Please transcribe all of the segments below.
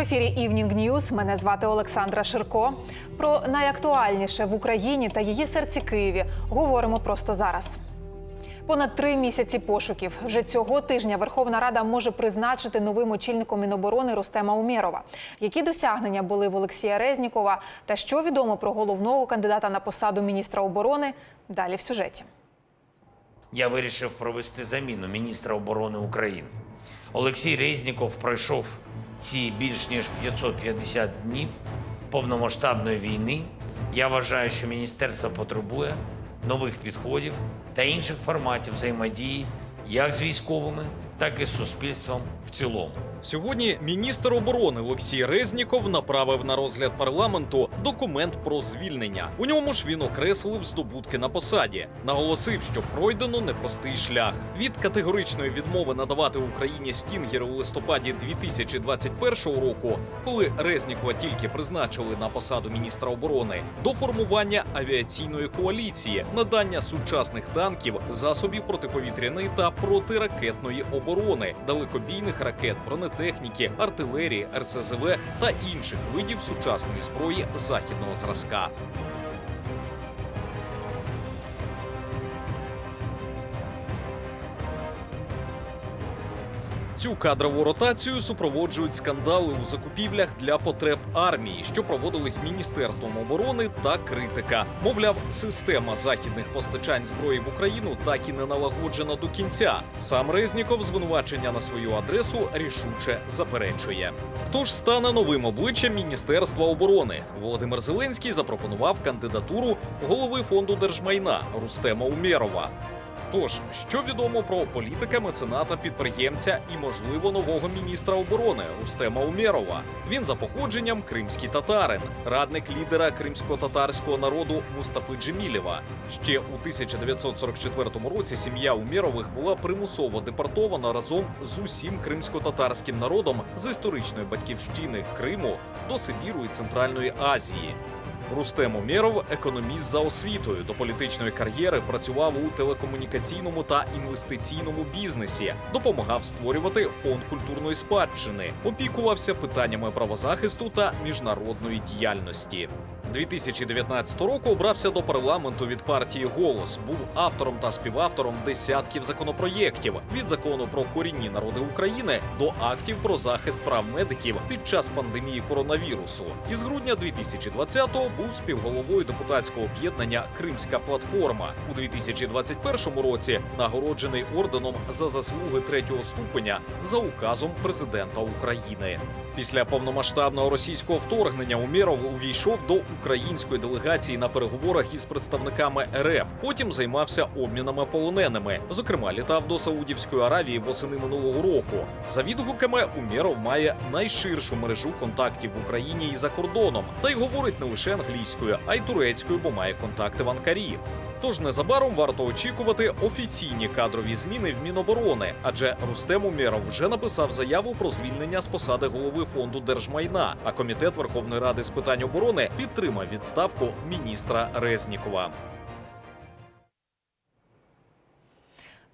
Ефірі Evening News. Мене звати Олександра Ширко. Про найактуальніше в Україні та її серці Києві говоримо просто зараз. Понад три місяці пошуків. Вже цього тижня Верховна Рада може призначити новим очільником Міноборони Рустема Умєрова. Які досягнення були в Олексія Резнікова та що відомо про головного кандидата на посаду міністра оборони? Далі в сюжеті. Я вирішив провести заміну міністра оборони України. Олексій Резніков пройшов ці більш ніж 550 днів повномасштабної війни. Я вважаю, що міністерство потребує нових підходів та інших форматів взаємодії як з військовими, так і з суспільством в цілому. Сьогодні міністр оборони Олексій Резніков направив на розгляд парламенту документ про звільнення. У ньому ж він окреслив здобутки на посаді, наголосив, що пройдено непростий шлях від категоричної відмови надавати Україні стінгери у листопаді 2021 року, коли Резнікова тільки призначили на посаду міністра оборони, до формування авіаційної коаліції, надання сучасних танків, засобів протиповітряної та протиракетної оборони, далекобійних ракет, бронетехніки, артилерії, РСЗВ та інших видів сучасної зброї західного зразка. Цю кадрову ротацію супроводжують скандали у закупівлях для потреб армії, що проводились міністерством оборони та критика. Мовляв, система західних постачань зброї в Україну так і не налагоджена до кінця. Сам Резніков звинувачення на свою адресу рішуче заперечує. Хто ж стане новим обличчям Міністерства оборони? Володимир Зеленський запропонував кандидатуру голови фонду держмайна Рустема Умєрова. Тож, що відомо про політика, мецената, підприємця і, можливо, нового міністра оборони Рустема Умєрова? Він за походженням кримський татарин, радник лідера кримсько-татарського народу Мустафи Джемілєва. Ще у 1944 році сім'я Умєрових була примусово депортована разом з усім кримсько-татарським народом з історичної батьківщини Криму до Сибіру і Центральної Азії. Рустем Умєров – економіст за освітою. До політичної кар'єри працював у телекомунікаційному та інвестиційному бізнесі, допомагав створювати фонд культурної спадщини, опікувався питаннями правозахисту та міжнародної діяльності. 2019 року обрався до парламенту від партії Голос. Був автором та співавтором десятків законопроєктів від закону про корінні народи України до актів про захист прав медиків під час пандемії коронавірусу. Із грудня 2020-го був співголовою депутатського об'єднання Кримська платформа у 2021 році. Нагороджений орденом за заслуги третього ступеня за указом президента України. Після повномасштабного російського вторгнення Умєров увійшов до української делегації на переговорах із представниками РФ. Потім займався обмінами полоненими. Зокрема, літав до Саудівської Аравії восени минулого року. За відгуками Умєров має найширшу мережу контактів в Україні і за кордоном, та й говорить не лише англійською, а й турецькою, бо має контакти в Анкарі. Тож незабаром варто очікувати офіційні кадрові зміни в Міноборони, адже Рустем Умєров вже написав заяву про звільнення з посади голови фонду держмайна. А комітет Верховної Ради з питань оборони підтримав відставку міністра Резнікова.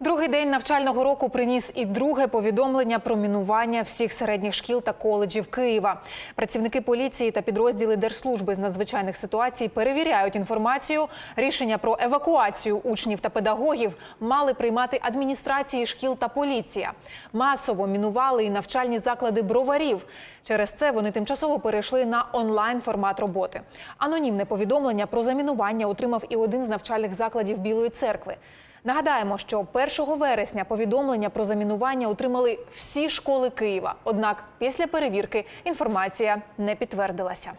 Другий день навчального року приніс і друге повідомлення про мінування всіх середніх шкіл та коледжів Києва. Працівники поліції та підрозділи Держслужби з надзвичайних ситуацій перевіряють інформацію. Рішення про евакуацію учнів та педагогів мали приймати адміністрації шкіл та поліція. Масово мінували і навчальні заклади броварів. Через це вони тимчасово перейшли на онлайн формат роботи. Анонімне повідомлення про замінування отримав і один з навчальних закладів Білої церкви. Нагадаємо, що 1 вересня повідомлення про замінування отримали всі школи Києва. Однак після перевірки інформація не підтвердилася.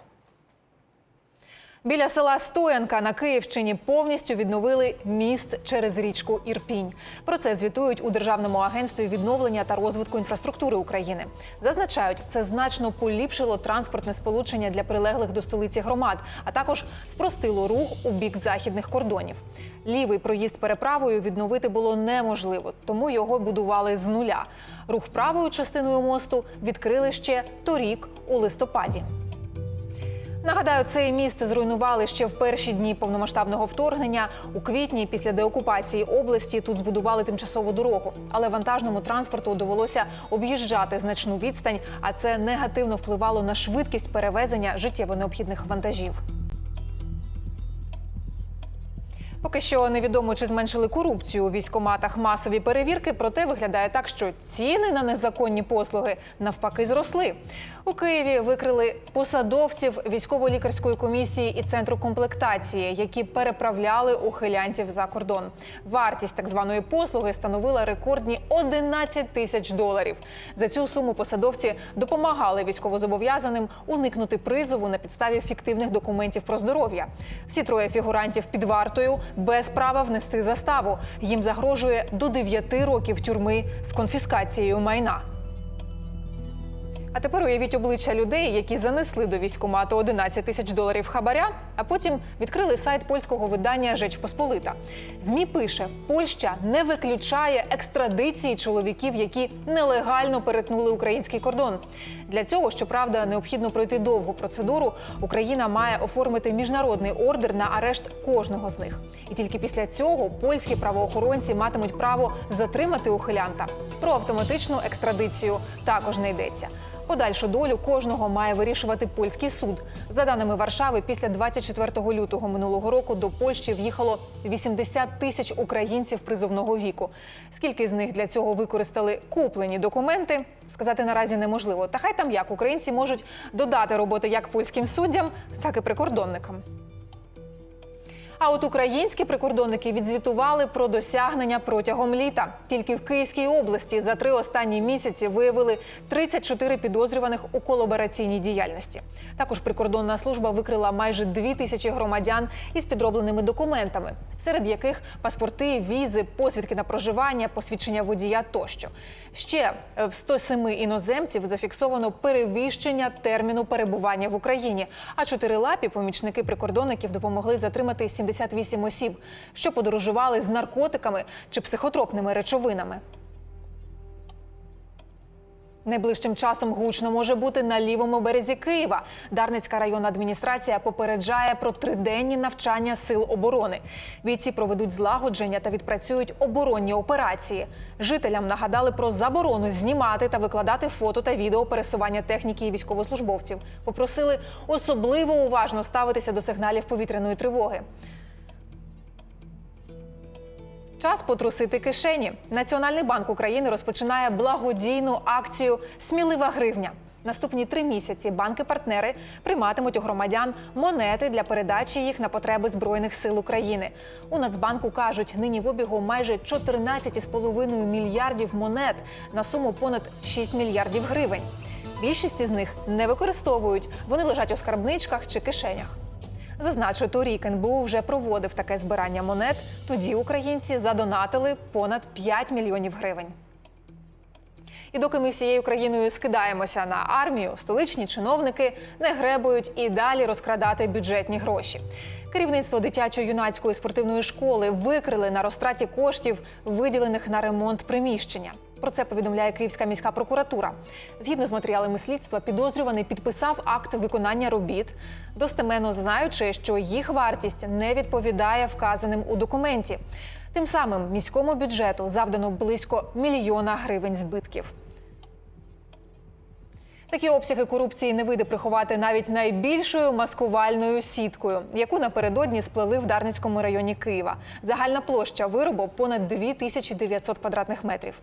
Біля села Стоянка на Київщині повністю відновили міст через річку Ірпінь. Про це звітують у Державному агентстві відновлення та розвитку інфраструктури України. Зазначають, це значно поліпшило транспортне сполучення для прилеглих до столиці громад, а також спростило рух у бік західних кордонів. Лівий проїзд переправою відновити було неможливо, тому його будували з нуля. Рух правою частиною мосту відкрили ще торік у листопаді. Нагадаю, цей міст зруйнували ще в перші дні повномасштабного вторгнення. У квітні, після деокупації області, тут збудували тимчасову дорогу. Але вантажному транспорту довелося об'їжджати значну відстань, а це негативно впливало на швидкість перевезення життєво необхідних вантажів. Поки що невідомо, чи зменшили корупцію у військоматах масові перевірки, проте виглядає так, що ціни на незаконні послуги навпаки зросли. У Києві викрили посадовців військово-лікарської комісії і центру комплектації, які переправляли ухилянтів за кордон. Вартість так званої послуги становила рекордні 11 тисяч доларів. За цю суму посадовці допомагали військовозобов'язаним уникнути призову на підставі фіктивних документів про здоров'я. Всі троє фігурантів під вартою без права внести заставу. Їм загрожує до 9 років тюрми з конфіскацією майна. А тепер уявіть обличчя людей, які занесли до військкомату 11 тисяч доларів хабаря, а потім відкрили сайт польського видання Жеч Посполита. Змі пише: Польща не виключає екстрадиції чоловіків, які нелегально перетнули український кордон. Для цього, щоправда, необхідно пройти довгу процедуру. Україна має оформити міжнародний ордер на арешт кожного з них. І тільки після цього польські правоохоронці матимуть право затримати ухилянта. Про автоматичну екстрадицію також не йдеться. Подальшу долю кожного має вирішувати польський суд. За даними Варшави, після 24 лютого минулого року до Польщі в'їхало 80 тисяч українців призовного віку. Скільки з них для цього використали куплені документи? Сказати наразі неможливо. Та хай там як українці можуть додати роботи як польським суддям, так і прикордонникам. А от українські прикордонники відзвітували про досягнення протягом літа. Тільки в Київській області за три останні місяці виявили 34 підозрюваних у колабораційній діяльності. Також прикордонна служба викрила майже дві тисячі громадян із підробленими документами, серед яких паспорти, візи, посвідки на проживання, посвідчення водія тощо. Ще в 107 іноземців зафіксовано перевищення терміну перебування в Україні. А чотирилапі помічники прикордонників допомогли затримати 78 осіб, що подорожували з наркотиками чи психотропними речовинами. Найближчим часом гучно може бути на лівому березі Києва. Дарницька районна адміністрація попереджає про триденні навчання сил оборони. Бійці проведуть злагодження та відпрацюють оборонні операції. Жителям нагадали про заборону знімати та викладати фото та відео пересування техніки і військовослужбовців. Попросили особливо уважно ставитися до сигналів повітряної тривоги. Час потрусити кишені. Національний банк України розпочинає благодійну акцію Смілива гривня. Наступні три місяці банки-партнери прийматимуть у громадян монети для передачі їх на потреби збройних сил України. У Нацбанку кажуть, нині в обігу майже 14,5 мільярдів монет на суму понад 6 мільярдів гривень. Більшість із них не використовують. Вони лежать у скарбничках чи кишенях. Зазначу, торік НБУ вже проводив таке збирання монет. Тоді українці задонатили понад 5 мільйонів гривень. І доки ми всією країною скидаємося на армію, столичні чиновники не гребують і далі розкрадати бюджетні гроші. Керівництво дитячо-юнацької спортивної школи викрили на розтраті коштів, виділених на ремонт приміщення. Про це повідомляє Київська міська прокуратура. Згідно з матеріалами слідства, підозрюваний підписав акт виконання робіт, достеменно знаючи, що їх вартість не відповідає вказаним у документі. Тим самим міському бюджету завдано близько мільйона гривень збитків. Такі обсяги корупції не вийде приховати навіть найбільшою маскувальною сіткою, яку напередодні сплели в Дарницькому районі Києва. Загальна площа виробу понад 2900 квадратних метрів.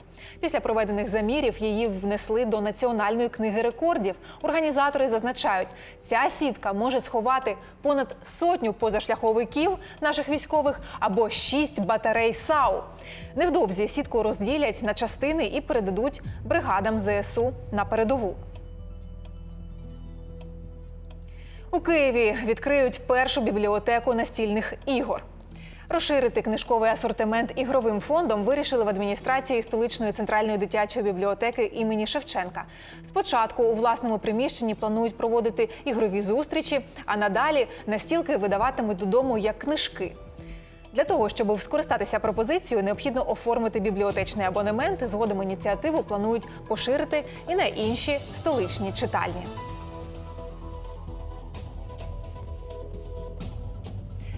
Після проведених замірів її внесли до національної книги рекордів. Організатори зазначають, ця сітка може сховати понад сотню позашляховиків наших військових або шість батарей САУ. Невдовзі сітку розділять на частини і передадуть бригадам ЗСУ на передову. У Києві відкриють першу бібліотеку настільних ігор. Розширити книжковий асортимент ігровим фондом вирішили в адміністрації столичної центральної дитячої бібліотеки імені Шевченка. Спочатку у власному приміщенні планують проводити ігрові зустрічі, а надалі настілки видаватимуть додому як книжки. Для того, щоб скористатися пропозицією, необхідно оформити бібліотечний абонемент. Згодом ініціативу планують поширити і на інші столичні читальні.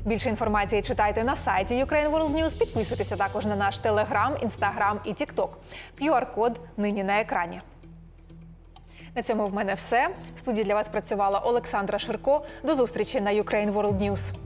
Більше інформації читайте на сайті Ukraine World News. Підписуйтеся також на наш телеграм, інстаграм і тікток. QR-код нині на екрані. На цьому в мене все. В студії для вас працювала Олександра Ширко. До зустрічі на Ukraine World News.